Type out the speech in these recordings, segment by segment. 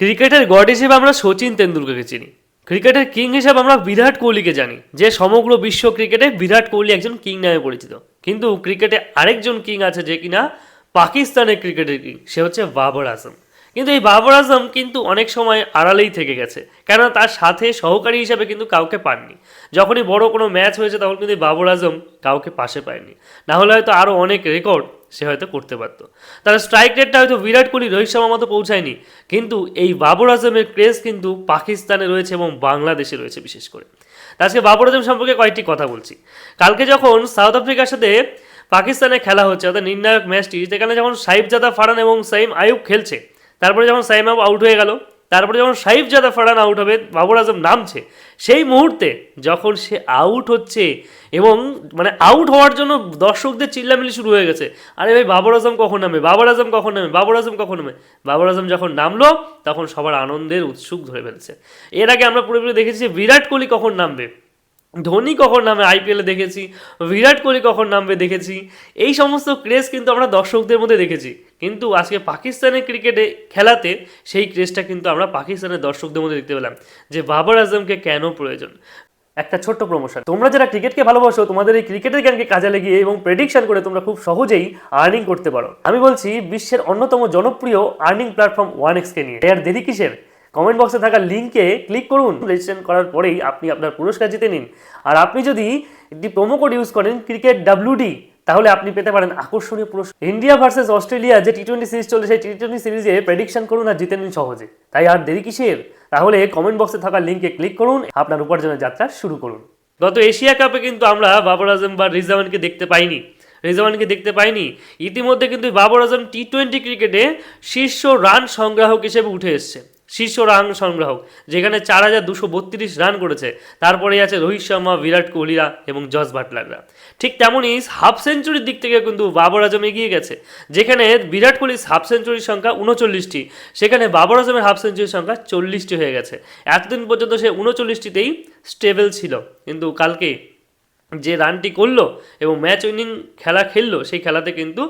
ক্রিকেটের গড হিসেবে আমরা সচিন তেন্ডুলকরকে চিনি। ক্রিকেটের কিং হিসেবে আমরা বিরাট কোহলিকে জানি, যে সমগ্র বিশ্ব ক্রিকেটে বিরাট কোহলি একজন কিং নামে পরিচিত। কিন্তু ক্রিকেটে আরেকজন কিং আছে যে কিনা পাকিস্তানের ক্রিকেটের কিং, সে হচ্ছে বাবর আজম। কিন্তু এই বাবর আজম কিন্তু অনেক সময় আড়ালেই থেকে গেছে, কেননা তার সাথে সহকারী হিসাবে কিন্তু কাউকে পাননি। যখনই বড় কোনো ম্যাচ হয়েছে, তখন কিন্তু বাবর আজম কাউকে পাশে পায়নি। না হলে হয়তো আরও অনেক রেকর্ড সে হয়তো করতে পারতো। তার স্ট্রাইক রেটটা হয়তো বিরাট কোহলি, রোহিত শর্মার মতো পৌঁছায়নি। কিন্তু এই বাবর আজমের ক্রেজ কিন্তু পাকিস্তানে রয়েছে এবং বাংলাদেশে রয়েছে বিশেষ করে। আজকে বাবর আজম সম্পর্কে কয়েকটি কথা বলছি। কালকে যখন সাউথ আফ্রিকার সাথে পাকিস্তানে খেলা হচ্ছে, অর্থাৎ নির্ণায়ক ম্যাচটি সেখানে যখন সাহিবজাদা ফারান এবং সাইম আয়ুব খেলছে, তারপরে যখন সাইম আউট হয়ে গেল তারপরে যখন সাহিবজাদা ফারান আউট হবে বাবর আজম নামছে, সেই মুহূর্তে যখন সে আউট হচ্ছে এবং মানে আউট হওয়ার জন্য দর্শকদের চিল্লামিলি শুরু হয়ে গেছে, আরে ভাই বাবর আজম কখন নামে বাবর আজম কখন নামে বাবর আজম কখন নামে বাবর আজম যখন নামলো, তখন সবার আনন্দের উৎসুক ধরে ফেলছে। এর আগে আমরা পুরোপুরি দেখেছি যে বিরাট কোহলি কখন নামবে, ধোনি কখন নামে আইপিএলে দেখেছি, বিরাট কোহলি কখন নামবে দেখেছি, এই সমস্ত ক্রেজ কিন্তু আমরা দর্শকদের মধ্যে দেখেছি। কিন্তু আজকে পাকিস্তানের ক্রিকেটে খেলাতে সেই ক্রেজটা কিন্তু আমরা পাকিস্তানের দর্শকদের মধ্যে দেখতে পেলাম যে বাবর আজমকে কেন প্রয়োজন। একটা ছোট্ট প্রমোশন তোমরা যারা ক্রিকেটকে ভালোবাসো, তোমাদের এই ক্রিকেটের জ্ঞানকে কাজে লাগিয়ে এবং প্রেডিকশন করে তোমরা খুব সহজেই আর্নিং করতে পারো। আমি বলছি, বিশ্বের অন্যতম জনপ্রিয় আর্নিং প্ল্যাটফর্ম ওয়ান এক্সকে নিয়ে। এর দেরি কিসের? কমেন্ট বক্সে থাকা লিঙ্কে ক্লিক করুন। রেজিস্ট্রেশন করার পরেই আপনি আপনার পুরস্কার জিতে নিন। আর আপনি যদি একটি প্রোমো কোড ইউজ করেন ক্রিকেট ডাব্লিউডি তাহলে আপনি পেতে পারেন আকর্ষণীয় পুরস্কার। ইন্ডিয়া ভার্সেস অস্ট্রেলিয়া যে টি টোয়েন্টি সিরিজ চলে সেই টি টোয়েন্টি সিরিজে প্রেডিকশন করুন আর জিতে নিন সহজে। তাই আর দেরি কিসের? তাহলে কমেন্ট বক্সে থাকা লিঙ্কে ক্লিক করুন, আপনার উপার্জনের যাত্রা শুরু করুন। গত এশিয়া কাপে কিন্তু আমরা বাবর আজম বা রিজাওয়ানকে দেখতে পাইনি। রিজওয়ানকে দেখতে পাইনি। ইতিমধ্যে কিন্তু বাবর আজম টি টোয়েন্টি ক্রিকেটে শীর্ষ রান সংগ্রাহক হিসেবে উঠে এসছে। শীর্ষ রান সংগ্রাহক, যেখানে চার হাজার দুশো বত্রিশ রান করেছে। তারপরেই আছে রোহিত শর্মা, বিরাট কোহলিরা এবং জস বাটলাররা ঠিক তেমনই হাফ সেঞ্চুরির দিক থেকে কিন্তু বাবর আজম এগিয়ে গেছে, যেখানে বিরাট কোহলির হাফ সেঞ্চুরির সংখ্যা উনচল্লিশটি, সেখানে বাবর আজমের হাফ সেঞ্চুরির সংখ্যা চল্লিশটি হয়ে গেছে। এতদিন পর্যন্ত সে উনচল্লিশটিতেই স্টেবল ছিল। কিন্তু কালকে যে রানটি করল এবং ম্যাচ উইনিং খেলা খেললো, সেই খেলাতে কিন্তু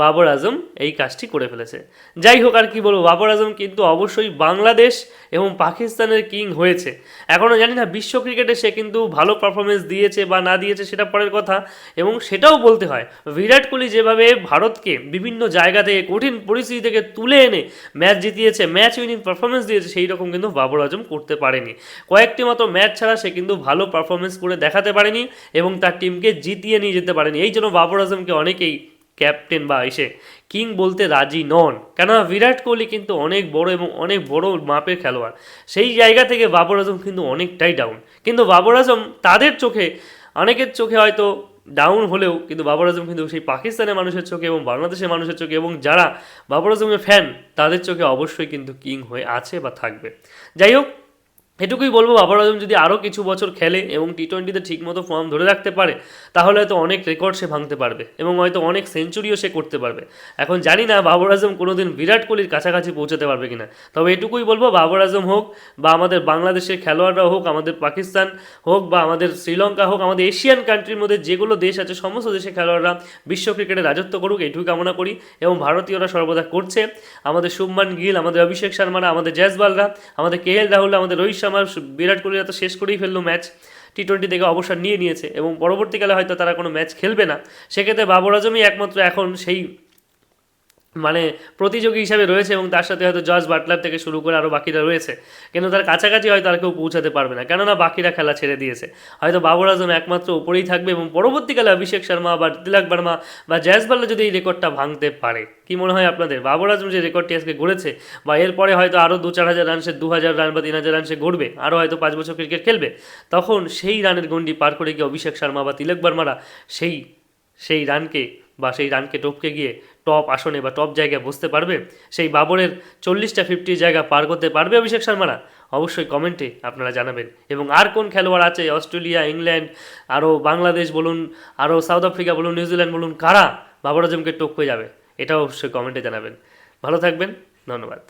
বাবর আজম এই কাজটি করে ফেলেছে। যাই হোক, আর কি বলব, বাবর আজম কিন্তু অবশ্যই বাংলাদেশ এবং পাকিস্তানের কিং হয়েছে। এখনও জানি না, বিশ্ব ক্রিকেটে সে কিন্তু ভালো পারফরমেন্স দিয়েছে বা না দিয়েছে সেটা পরের কথা। এবং সেটাও বলতে হয়, বিরাট কোহলি যেভাবে ভারতকে বিভিন্ন জায়গা থেকে কঠিন পরিস্থিতি থেকে তুলে এনে ম্যাচ জিতিয়েছে, ম্যাচ উইনিং পারফরমেন্স দিয়েছে, সেই রকম কিন্তু বাবর আজম করতে পারেনি। কয়েকটি মতো ম্যাচ ছাড়া সে কিন্তু ভালো পারফরমেন্স করে দেখাতে পারেনি এবং তার টিমকে জিতিয়ে নিয়ে যেতে পারেনি। এই জন্য বাবর আজমকে অনেকেই ক্যাপ্টেন বা এসে কিং বলতে রাজি নন। কেননা বিরাট কোহলি কিন্তু অনেক বড় এবং অনেক বড় মাপের খেলোয়াড়। সেই জায়গা থেকে বাবর আজম কিন্তু অনেকটাই ডাউন কিন্তু বাবর আজম তাদের চোখে, অনেকের চোখে হয়তো ডাউন হলেও কিন্তু বাবর আজম কিন্তু সেই পাকিস্তানের মানুষের চোখে এবং বাংলাদেশের মানুষের চোখে এবং যারা বাবর আজমের ফ্যান তাদের চোখে অবশ্যই কিন্তু কিং হয়ে আছে বা থাকবে। যাই হোক এটুকুই বলব, বাবর আজম যদি আরও কিছু বছর খেলে এবং টি টোয়েন্টিতে ঠিকমতো ফর্ম ধরে রাখতে পারে, তাহলে হয়তো অনেক রেকর্ড সে ভাঙতে পারবে এবং হয়তো অনেক সেঞ্চুরিও সে করতে পারবে। এখন জানি না বাবর আজম কোনোদিন বিরাট কোহলির কাছাকাছি পৌঁছাতে পারবে কিনা। তবে এটুকুই বলব, বাবর আজম হোক বা আমাদের বাংলাদেশের খেলোয়াড়রা হোক, আমাদের পাকিস্তান হোক বা আমাদের শ্রীলঙ্কা হোক, আমাদের এশিয়ান কান্ট্রির মধ্যে যেগুলো দেশ আছে, সমস্ত দেশের খেলোয়াড়রা বিশ্ব ক্রিকেটে রাজত্ব করুক, এটুকুই কামনা করি এবং ভারতীয়রা সর্বদা করছে। আমাদের শুভমান গিল, আমাদের অভিষেক শর্মারা, আমাদের জয়সবালরা আমাদের কে এল রাহুল, আমাদের রোহিত শর্মা বিরাট কোহলিরা তো শেষ করেই ফেলল ম্যাচ টি টোয়েন্টি থেকে অবসর নিয়ে নিয়েছে এবং পরবর্তীকালে হয়তো তারা কোনো ম্যাচ খেলবে না। সেক্ষেত্রে বাবর আজমই একমাত্র এখন সেই মানে প্রতিযোগী হিসাবে রয়েছে এবং তার সাথে হয়তো জজ বাটলার থেকে শুরু করে আরও বাকিরা রয়েছে। কিন্তু তার কাছাকাছি হয়তো আর কেউ পৌঁছাতে পারবে না। কেননা বাকিরা খেলা ছেড়ে দিয়েছে। হয়তো বাবর আজম একমাত্র উপরেই থাকবে এবং পরবর্তীকালে অভিষেক শর্মা বা তিলক বর্মা বা জয়সবাল্লা যদি এই রেকর্ডটা ভাঙতে পারে, কি মনে হয় আপনাদের? বাবর আজম যে রেকর্ডটি আজকে গড়েছে বা এরপরে হয়তো আরও দু চার হাজার রান সে দু হাজার রান বা তিন হাজার রান সে গড়বে আরও হয়তো পাঁচ বছর ক্রিকেট খেলবে, তখন সেই রানের গন্ডি পার করে গিয়ে অভিষেক শর্মা বা তিলক বর্মারা সেই সেই রানকে বা সেই রানকে টপকে গিয়ে টপ আসনে বা টপ জায়গায় বসতে পারবে, সেই বাবরের চল্লিশটা ফিফটি জায়গা পার করতে পারবে অভিষেক শর্মারা? অবশ্যই কমেন্টে আপনারা জানাবেন। এবং আর কোন খেলোয়াড় আছে? অস্ট্রেলিয়া, ইংল্যান্ড আরও বাংলাদেশ বলুন আরও সাউথ আফ্রিকা বলুন নিউজিল্যান্ড বলুন, কারা বাবর আজমকে টপকে যাবে? এটাও অবশ্যই কমেন্টে জানাবেন। ভালো থাকবেন, ধন্যবাদ।